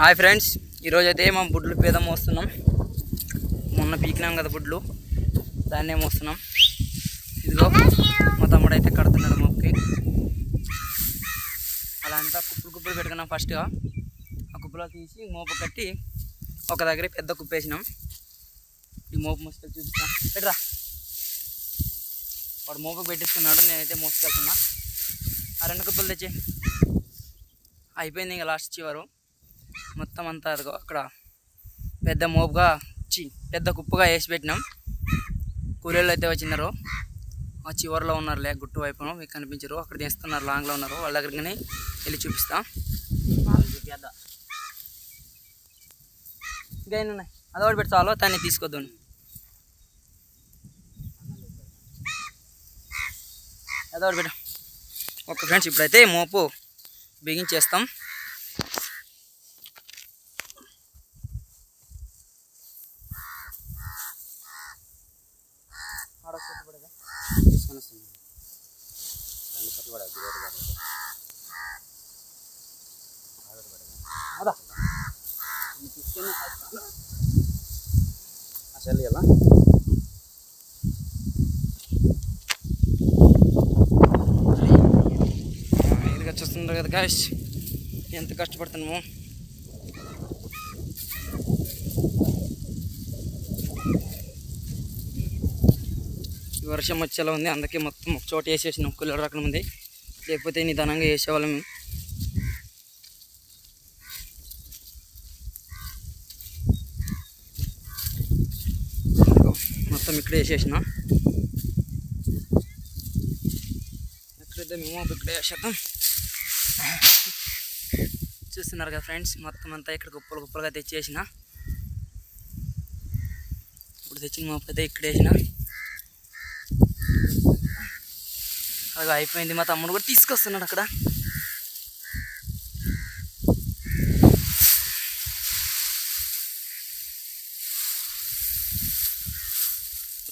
Hi friends ఈరోజు అయితే మా బుడ్లు పేదం మోస్తున్నాం. మొన్న పీకినాం కదా బుడ్లు దాన్నే మోస్తున్నాం. ఇదిగో మా తమ్ముడు అయితే కడుతున్నాడు మొక్కకి అలా అంతా కుప్పలు కుప్పలు పెట్టుకున్నాం ఫస్ట్గా ఆ కుప్పలో తీసి మోపు కట్టి ఒక దగ్గర పెద్ద కుప్ప వేసినాం ఈ మోపు మోసుకెళ్ళి చూపిస్తాం. పెట్టరా? వాడు మోపు పెట్టిస్తున్నాడు నేనైతే మోసుకెళ్తున్నా. ఆ రెండు కుప్పలు తెచ్చి అయిపోయింది ఇంకా లాస్ట్ చివరు. మొత్తం అంతా అదిగో అక్కడ పెద్ద మోపుగా చి పెద్ద కుప్పగా వేసి పెట్టినాం. కూలీలు అయితే వచ్చినారు. ఆ చివరిలో ఉన్నారులే గుట్టు వైపున మీకు కనిపించరు. అక్కడ తీస్తున్నారు లాంగ్లో ఉన్నారు. వాళ్ళ దగ్గరికి వెళ్ళి చూపిస్తాం. ఇంకా ఎన్ని ఉన్నాయి? అది పెట్టి చాలు దాన్ని తీసుకోద్దు. అదొకటి పెట్టు. ఓకే ఫ్రెండ్స్ ఇప్పుడైతే మోపు బిగించేస్తాం. అసలు ఎలా ఇదిగా చూస్తున్నారు కదా గాయస్ ఎంత కష్టపడుతున్నాము. వర్షం వచ్చేలా ఉంది. అందుకే మొత్తం ఒక చోట వేసేసినాం కూలర్ రకం ఉంది. లేకపోతే నిదానంగా వేసేవాళ్ళం మేము. మొత్తం ఇక్కడ వేసేసిన. ఎక్కడైతే మేము ఇక్కడ వేసేద్దాం. చూస్తున్నారు కదా ఫ్రెండ్స్ మొత్తం అంతా ఇక్కడ గొప్పలు గొప్పలుగా తెచ్చేసిన. ఇప్పుడు తెచ్చిన మాపు అయితే ఇక్కడ వేసిన. అలాగే అయిపోయింది. మా తమ్ముడు కూడా తీసుకొస్తున్నాడు అక్కడ.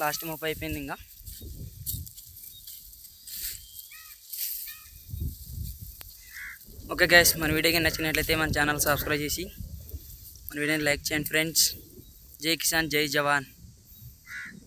లాస్ట్ మోపు అయిపోయింది ఇంకా. ఓకే గైస్ మన వీడియోకి నచ్చినట్లయితే మన ఛానల్ సబ్స్క్రైబ్ చేసి మన వీడియోని లైక్ చేయండి ఫ్రెండ్స్. జై కిసాన్ జై జవాన్.